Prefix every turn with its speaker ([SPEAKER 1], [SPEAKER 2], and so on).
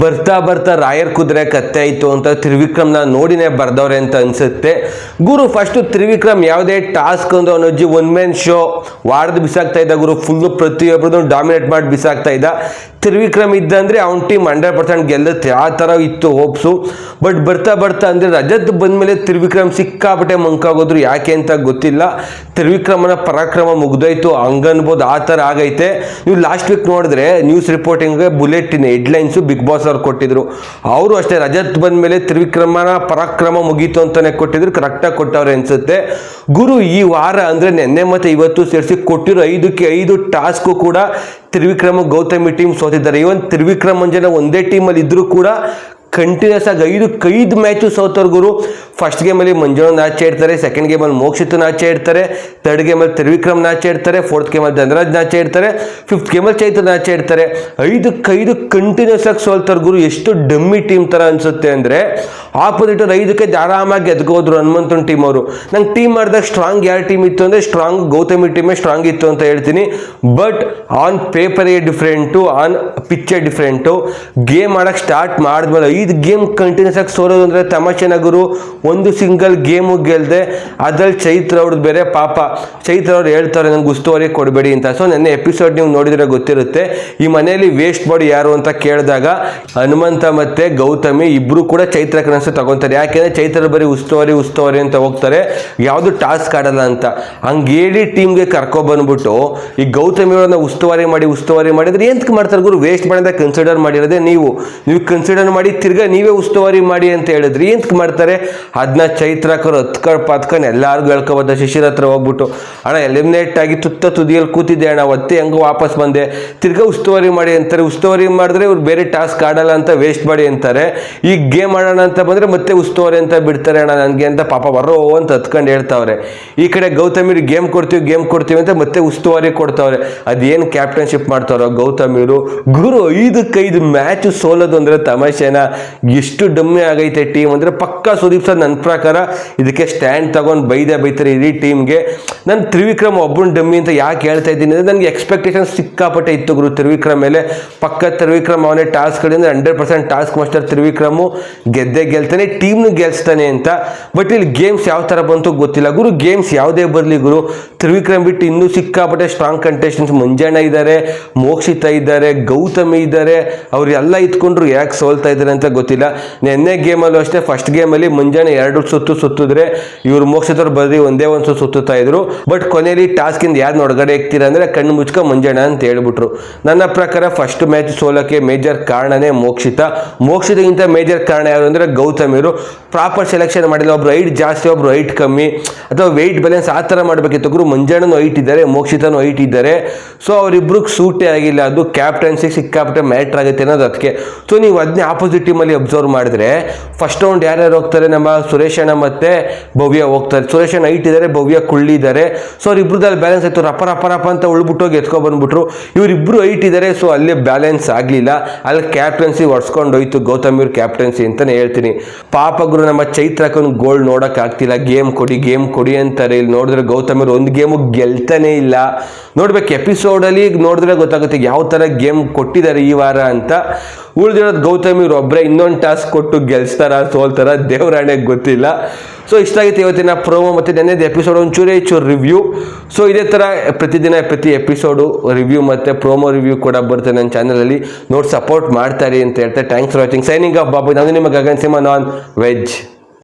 [SPEAKER 1] ಬರ್ತಾ ಬರ್ತಾ ರಾಯರ್ ಕುದುರೆ ಕತ್ತೆ ಆಯಿತು ಅಂತ ತ್ರಿವಿಕ್ರಮ್ನ ನೋಡಿನೇ ಬರ್ದವ್ರೆ ಅಂತ ಅನ್ಸುತ್ತೆ. ಗುರು ಫಸ್ಟು ತ್ರಿವಿಕ್ರಮ್ ಯಾವುದೇ ಟಾಸ್ಕ್ ಒಂದು ಅವನಜ್ಜಿ ಒನ್ ಮ್ಯಾನ್ ಶೋ ವಾಡ್ದು ಬಿಸಾಕ್ತಾ ಇದ್ದ ಗುರು ಫುಲ್ಲು ಪ್ರತಿಯೊಬ್ಬರದ್ದು ಡಾಮಿನೇಟ್ ಮಾಡಿ ಬಿಸಾಕ್ತಾ ಇದ್ದ. ತ್ರಿವಿಕ್ರಮ್ ಇದ್ದಂದ್ರೆ ಅವ್ನ ಟೀಮ್ ಹಂಡ್ರೆಡ್ ಪರ್ಸೆಂಟ್ ಗೆಲ್ಲುತ್ತೆ, ಆ ಥರ ಇತ್ತು ಹೋಪ್ಸು ಬಟ್ ಬರ್ತಾ ಬರ್ತಾ ಅಂದರೆ ರಜತ್ ಬಂದಮೇಲೆ ತ್ರಿವಿಕ್ರಮ್ ಸಿಕ್ಕಾಪಟ್ಟೆ ಮಂಕಾಗೋದ್ರು ಯಾಕೆ ಅಂತ ಗೊತ್ತಿಲ್ಲ. ತ್ರಿವಿಕ್ರಮನ ಪರಾಕ್ರಮ ಮುಗ್ದೋಯ್ತು, ಹಂಗನ್ಬೋದು ಆ ಥರ ಆಗೈತೆ. ನೀವು ಲಾಸ್ಟ್ ವೀಕ್ ನೋಡಿದ್ರೆ ನ್ಯೂಸ್ ರಿಪೋರ್ಟಿಂಗ್ಗೆ ಬುಲೆಟಿನ್ ಹೆಡ್ಲೈನ್ಸು ಬಿಗ್ ಬಾಸ್ ಅವ್ರು ಕೊಟ್ಟಿದ್ರು. ಅವರು ಅಷ್ಟೇ, ರಜತ್ ಬಂದ ಮೇಲೆ ತ್ರಿವಿಕ್ರಮನ ಪರಾಕ್ರಮ ಮುಗೀತು ಅಂತಾನೆ ಕೊಟ್ಟಿದ್ರು. ಕರೆಕ್ಟಾಗಿ ಕೊಟ್ಟವ್ರೆ ಅನ್ಸುತ್ತೆ. ಗುರು, ಈ ವಾರ ಅಂದರೆ ನಿನ್ನೆ ಮತ್ತೆ ಇವತ್ತು ಸೇರಿಸಿ ಕೊಟ್ಟಿರೋ ಐದಕ್ಕೆ ಐದು ಟಾಸ್ಕು ಕೂಡ ತ್ರಿವಿಕ್ರಮ, ಗೌತಮಿ ಟೀಮ್ ಸೋತಿದ್ದಾರೆ. ಇವನ್ ತ್ರಿವಿಕ್ರಮ್ ಮಂಜನ ಒಂದೇ ಟೀಮಲ್ಲಿ ಇದ್ದರೂ ಕೂಡ ಕಂಟಿನ್ಯೂಸ್ ಆಗಿ ಐದು ಐದು ಮ್ಯಾಚು ಸೋತವ್ರ ಗುರು. ಫಸ್ಟ್ ಗೇಮಲ್ಲಿ ಮಂಜುನಾಥ್ ಆಚೆ ಇಡ್ತಾರೆ ಸೆಕೆಂಡ್ ಗೇಮಲ್ಲಿ ಮೋಕ್ಷಿತನ ನಾಚೆ ಇಡ್ತಾರೆ ತರ್ಡ್ ಗೇಮಲ್ಲಿ ತ್ರಿವಿಕ್ರಮ್ ನಾಚೆ ಇಡ್ತಾರೆ ಫೋರ್ತ್ ಗೇಮಲ್ಲಿ ಧನರಾಜ್ ಆಚೆ ಇಡ್ತಾರೆ ಫಿಫ್ತ್ ಗೇಮಲ್ಲಿ ಚೈತನ್ಯ ಆಚೆ ಇಡ್ತಾರೆ ಕೈದು ಕಂಟಿನ್ಯೂಸ್ ಆಗಿ ಸೋಲ್ತಾರೆ ಗುರು, ಎಷ್ಟು ಡಮ್ಮಿ ಟೀಮ್ ಥರ ಅನಿಸುತ್ತೆ ಅಂದರೆ ಆಪೋಸಿಟ್ ಐದಕ್ಕೆ ಆರಾಮಾಗಿ ಗೆದ್ಕೋದ್ರು ಹನುಮಂತನ ಟೀಮ್ ಅವರು. ನಂಗೆ ಟೀಮ್ ಮಾಡಿದಾಗ ಸ್ಟ್ರಾಂಗ್ ಯಾರು ಟೀಮ್ ಇತ್ತು ಅಂದರೆ ಸ್ಟ್ರಾಂಗ್ ಗೌತಮಿ ಟೀಮೇ ಸ್ಟ್ರಾಂಗ್ ಇತ್ತು ಅಂತ ಹೇಳ್ತೀನಿ. ಬಟ್ ಆನ್ ಪೇಪರೇ ಡಿಫ್ರೆಂಟು ಆನ್ ಪಿಚ್ಚೇ ಡಿಫ್ರೆಂಟು ಗೇಮ್ ಆಡೋಕ್ಕೆ ಸ್ಟಾರ್ಟ್ ಮಾಡಿದ್ಮೇಲೆ ಐದು ಗೇಮ್ ಕಂಟಿನ್ಯೂಸ್ ಆಗಿ ಸೋರೋದು ಅಂದರೆ ತಮಾಷೆನ ಗುರು ಒಂದು ಸಿಂಗಲ್ ಗೇಮು ಗೆಲ್ಲದೆ ಅದ್ರಲ್ಲಿ ಚೈತ್ರ ಅವ್ರದ್ದು ಬೇರೆ ಪಾಪ. ಚೈತ್ರ ಅವ್ರು ಹೇಳ್ತಾರೆ, ನಂಗೆ ಉಸ್ತುವಾರಿ ಕೊಡಬೇಡಿ ಅಂತ. ಸೊ ನೆನ್ನೆ ಎಪಿಸೋಡ್ ನೀವು ನೋಡಿದರೆ ಗೊತ್ತಿರುತ್ತೆ, ಈ ಮನೆಯಲ್ಲಿ ವೇಸ್ಟ್ ಬಾಡಿ ಯಾರು ಅಂತ ಕೇಳಿದಾಗ ಹನುಮಂತ ಮತ್ತು ಗೌತಮಿ ಇಬ್ಬರು ಕೂಡ ಚೈತ್ರ ಕನಸು ತಗೊಂತಾರೆ. ಯಾಕೆಂದರೆ ಚೈತ್ರ ಬರೀ ಉಸ್ತುವಾರಿ ಉಸ್ತುವಾರಿ ಅಂತ ಹೋಗ್ತಾರೆ. ಯಾವುದು ಟಾಸ್ಕ್ ಆಡಲ್ಲ ಅಂತ. ಹಂಗೇಳಿ ಟೀಮ್ಗೆ ಕರ್ಕೊಬಂದ್ಬಿಟ್ಟು ಈ ಗೌತಮಿ ಅವ್ರನ್ನ ಉಸ್ತುವಾರಿ ಮಾಡಿ, ಉಸ್ತುವಾರಿ ಮಾಡಿದ್ರೆ ಎಂತಕ್ಕೆ ಮಾಡ್ತಾರೆ ಗುರು? ವೇಸ್ಟ್ ಮಾಡಿದ ಕನ್ಸಿಡರ್ ಮಾಡಿರೋದೇ ನೀವು. ನೀವು ಕನ್ಸಿಡರ್ ಮಾಡಿ ತಿರ್ಗಾ ನೀವೇ ಉಸ್ತುವಾರಿ ಮಾಡಿ ಅಂತ ಹೇಳಿದ್ರಿ. ಏನ್ ಮಾಡ್ತಾರೆ? ಅದನ್ನ ಚೈತ್ರಕರು ಹತ್ಕೊಂಡು ಪತ್ಕೊಂಡು ಎಲ್ಲಾರ್ಗು ಹೇಳ್ಕೊಬೋದ. ಶಿಶಿರ ಹತ್ರ ಹೋಗ್ಬಿಟ್ಟು, ಅಣ್ಣ ಎಲಿಮಿನೇಟ್ ಆಗಿ ತುತ್ತ ತುದಿಯಲ್ಲಿ ಕೂತಿದ್ದೆ ಅಣ್ಣ, ಒತ್ತೆ ಹೆಂಗೋ ವಾಪಸ್ ಬಂದೆ. ತಿರ್ಗಾ ಉಸ್ತುವಾರಿ ಮಾಡಿ ಅಂತಾರೆ. ಉಸ್ತುವಾರಿ ಮಾಡಿದ್ರೆ ಇವ್ರು ಬೇರೆ ಟಾಸ್ಕ್ ಆಡಲ್ಲ ಅಂತ ವೇಸ್ಟ್ ಮಾಡಿ ಅಂತಾರೆ. ಈಗ ಗೇಮ್ ಆಡೋಣ ಅಂತ ಬಂದರೆ ಮತ್ತೆ ಉಸ್ತುವಾರಿ ಅಂತ ಬಿಡ್ತಾರೆ ಅಣ್ಣ, ನನಗೆ ಅಂತ ಪಾಪ ಬರೋ ಅಂತ ಹತ್ಕೊಂಡು ಹೇಳ್ತಾವ್ರೆ. ಈ ಕಡೆ ಗೌತಮಿರು ಗೇಮ್ ಕೊಡ್ತೀವಿ ಗೇಮ್ ಕೊಡ್ತೀವಿ ಅಂತ ಮತ್ತೆ ಉಸ್ತುವಾರಿ ಕೊಡ್ತಾವ್ರೆ. ಅದೇನು ಕ್ಯಾಪ್ಟನ್ಶಿಪ್ ಮಾಡ್ತಾರೋ ಗೌತಮಿರು. ಗುರು ಐದಕ್ಕೈದು ಮ್ಯಾಚ್ ಸೋಲೋದು ಅಂದರೆ ತಮಾಷೆನ? ಎಷ್ಟು ಡಮ್ಮಿ ಆಗೈತೆ ಟೀಮ್ ಅಂದರೆ ಪಕ್ಕಾ ಸುದೀಪ್ ಸರ್ ನನ್ನ ಪ್ರಕಾರ ಇದಕ್ಕೆ ಸ್ಟ್ಯಾಂಡ್ ತಗೊಂಡು ಬೈದೆ ಬೈತಾರೆ ಇಡೀ ಟೀಮ್ಗೆ ನಾನು ತ್ರಿವಿಕ್ರಮ್ ಒಬ್ಬನ ಡಮ್ಮಿ ಅಂತ ಯಾಕೆ ಹೇಳ್ತಾ ಇದ್ದೀನಿ ಅಂದರೆ ನನಗೆ ಎಕ್ಸ್ಪೆಕ್ಟೇಷನ್ ಸಿಕ್ಕಾಪಟ್ಟೆ ಇತ್ತು ಗುರು ತ್ರಿವಿಕ್ರಮ್ ಮೇಲೆ. ಪಕ್ಕ ತ್ರಿವಿಕ್ರಮ್ ಅವನೇ ಟಾಸ್ಕ್ಗಳಿಂದ hundred percent task master Trivikram. ಗೆದ್ದೆ ಗೆಲ್ತಾನೆ ಟೀಮ್ನ ಗೆಲ್ಸ್ತಾನೆ ಅಂತ. ಬಟ್ ಇಲ್ಲಿ ಗೇಮ್ಸ್ ಯಾವ ಥರ ಬಂತು ಗೊತ್ತಿಲ್ಲ. ಗುರು ಗೇಮ್ಸ್ ಯಾವುದೇ ಬರಲಿ ಗುರು, ತ್ರಿವಿಕ್ರಮ್ ಬಿಟ್ಟು ಇನ್ನೂ ಸಿಕ್ಕಾಪಟ್ಟೆ ಸ್ಟ್ರಾಂಗ್ ಕಂಟೆಸ್ಟೆಂಟ್ಸ್ ಮುಂಜಾನೆ ಇದ್ದಾರೆ, ಮೋಕ್ಷಿತ ಇದ್ದಾರೆ, ಗೌತಮಿ ಇದ್ದಾರೆ. ಅವರೆಲ್ಲ ಇತ್ಕೊಂಡ್ರು ಯಾಕೆ ಸೋಲ್ತಾ ಇದ್ದಾರೆ ಅಂತ ಗೊತ್ತಿಲ್ಲ. ನಿನ್ನೆ ಗೇಮಲ್ಲೂ ಅಷ್ಟೇ ಫಸ್ಟ್ ಗೇಮಲ್ಲಿ ಮುಂಜಾನೆ ಎರಡು ಸುತ್ತು ಸುತ್ತಿದ್ರೆ ಇವ್ರು ಮೋಕ್ಷಿತವ್ರು ಬರೀ ಒಂದೇ ಒಂದು ಸುತ್ತು ಸುತ್ತುತ್ತಾ ಇದ್ರು. ಬಟ್ ಕೊನೆಯಲ್ಲಿ ಟಾಸ್ಕಿಂದ ಯಾರು ಹೊರಗಡೆ ಇಕ್ತೀರಾ ಅಂದರೆ ಕಣ್ಣು ಮುಚ್ಕ ಮುಂಜಾನೆ ಅಂತ ಹೇಳ್ಬಿಟ್ರು. ನನ್ನ ಪ್ರಕಾರ ಫಸ್ಟ್ ಮ್ಯಾಚ್ ಸೋಲಕ್ಕೆ ಮೇಜರ್ ಕಾರಣನೇ ಮೋಕ್ಷಿತ. ಮೋಕ್ಷಿತಗಿಂತ ಮೇಜರ್ ಕಾರಣ ಯಾರು ಅಂದರೆ ಇವರು. ಪ್ರಾಪರ್ ಸೆಲೆಕ್ಷನ್ ಮಾಡಿಲ್ಲ, ಒಬ್ರು ಹೈಟ್ ಜಾಸ್ತಿ, ಒಬ್ರು ಹೈಟ್ ಕಮ್ಮಿ. ಅಥವಾ ವೆಯ್ಟ್ ಬ್ಯಾಲೆನ್ಸ್ ಆ ಥರ ಮಾಡಬೇಕಿತ್ತು. ಗುರು ಮುಂಜಾನೂ ಹೈಟ್ ಇದ್ದಾರೆ, ಮೋಕ್ಷಿತನೂ ಹೈಟ್ ಇದ್ದಾರೆ. ಸೊ ಅವರಿಬ್ರಿಗೆ ಸೂಟೇ ಆಗಿಲ್ಲ. ಅದು ಕ್ಯಾಪ್ಟನ್ಸಿ ಸಿಕ್ಕಾಪಟ್ಟೆ ಮ್ಯಾಟ್ರ್ ಆಗುತ್ತೆ ಅನ್ನೋದು ಅದಕ್ಕೆ. ಸೊ ನೀವು ಅದನ್ನೇ ಆಪೋಸಿಟ್ ಟೀಮಲ್ಲಿ ಅಬ್ಸರ್ವ್ ಮಾಡಿದ್ರೆ ಫಸ್ಟ್ ರೌಂಡ್ ಯಾರ್ಯಾರು ಹೋಗ್ತಾರೆ ನಮ್ಮ ಸುರೇಶ್ ಅಣ್ಣ ಮತ್ತೆ ಭವ್ಯ ಹೋಗ್ತಾರೆ. ಸುರೇಶ್ ಅಣ್ಣ ಹೈಟ್ ಇದ್ದಾರೆ, ಭವ್ಯ ಕುಳ್ಳಿದ್ದಾರೆ ಸೊ ಅವ್ರಿಬ್ರದಲ್ಲಿ ಬ್ಯಾಲೆನ್ಸ್ ಆಯಿತು. ರಪ್ಪ ರಪ್ಪ ರಪ್ಪ ಅಂತ ಉಳ್ಬಿಟ್ಟೋಗಿ ಎತ್ಕೊ ಬಂದ್ಬಿಟ್ರು. ಇವರಿಬ್ಬರು ಹೈಟ್ ಇದ್ದಾರೆ ಸೊ ಅಲ್ಲೇ ಬ್ಯಾಲೆನ್ಸ್ ಆಗಲಿಲ್ಲ. ಅಲ್ಲಿ ಕ್ಯಾಪ್ಟನ್ಸಿ ಹೊಡ್ಸ್ಕೊಂಡು ಹೋಯ್ತು. ಗೌತಮ್ ಇವ್ರ ಕ್ಯಾಪ್ಟನ್ಸಿ ಅಂತಲೇ ಹೇಳ್ತೀನಿ. ಪಾಪ ಗುರು, ನಮ್ಮ ಚೈತ್ರಕ್ಕೊಂದು ಗೋಲ್ಡ್ ನೋಡೋಕ್ಕಾಗ್ತಿಲ್ಲ ಗೇಮ್ ಕೊಡಿ ಗೇಮ್ ಕೊಡಿ ಅಂತಾರೆ. ಇಲ್ಲಿ ನೋಡಿದ್ರೆ ಗೌತಮ್ ಇವ್ರು ಒಂದು ಗೇಮು ಗೆಲ್ತಾನೆ ಇಲ್ಲ. ನೋಡ್ಬೇಕು ಎಪಿಸೋಡಲ್ಲಿ ನೋಡಿದ್ರೆ ಗೊತ್ತಾಗುತ್ತೆ, ಯಾವ ಥರ ಗೇಮ್ ಕೊಟ್ಟಿದ್ದಾರೆ ಈ ವಾರ ಅಂತ. ಉಳಿದಿರೋದು ಗೌತಮಿ ಒಬ್ಬರೇ ಇನ್ನೊಂದು ಟಾಸ್ಕ್ ಕೊಟ್ಟು ಗೆಲ್ಸ್ತಾರ ಸೋಲ್ತಾರ ದೇವರಾಣೆಗೆ ಗೊತ್ತಿಲ್ಲ. ಸೊ ಇಷ್ಟ ಆಗಿತ್ತು ಇವತ್ತಿನ ಪ್ರೋಮೋ ಮತ್ತು ನೆನ್ನೆದು ಎಪಿಸೋಡ್ ಒಂಚೂರೇ ಚೂರು ರಿವ್ಯೂ ಸೊ ಇದೇ ಥರ ಪ್ರತಿದಿನ ಪ್ರತಿ ಎಪಿಸೋಡು ರಿವ್ಯೂ ಮತ್ತು ಪ್ರೋಮೋ ರಿವ್ಯೂ ಕೂಡ ಬರುತ್ತೆ ನನ್ನ ಚಾನಲಲ್ಲಿ ನೋಡಿ ಸಪೋರ್ಟ್ ಮಾಡ್ತಾರೆ ಅಂತ ಹೇಳ್ತಾರೆ thanks for watching signing off Babu. ನಾನು ನಿಮಗೆ ಗಗನ್ ಸಿಂಹ ನಾನ್ ವೆಜ್.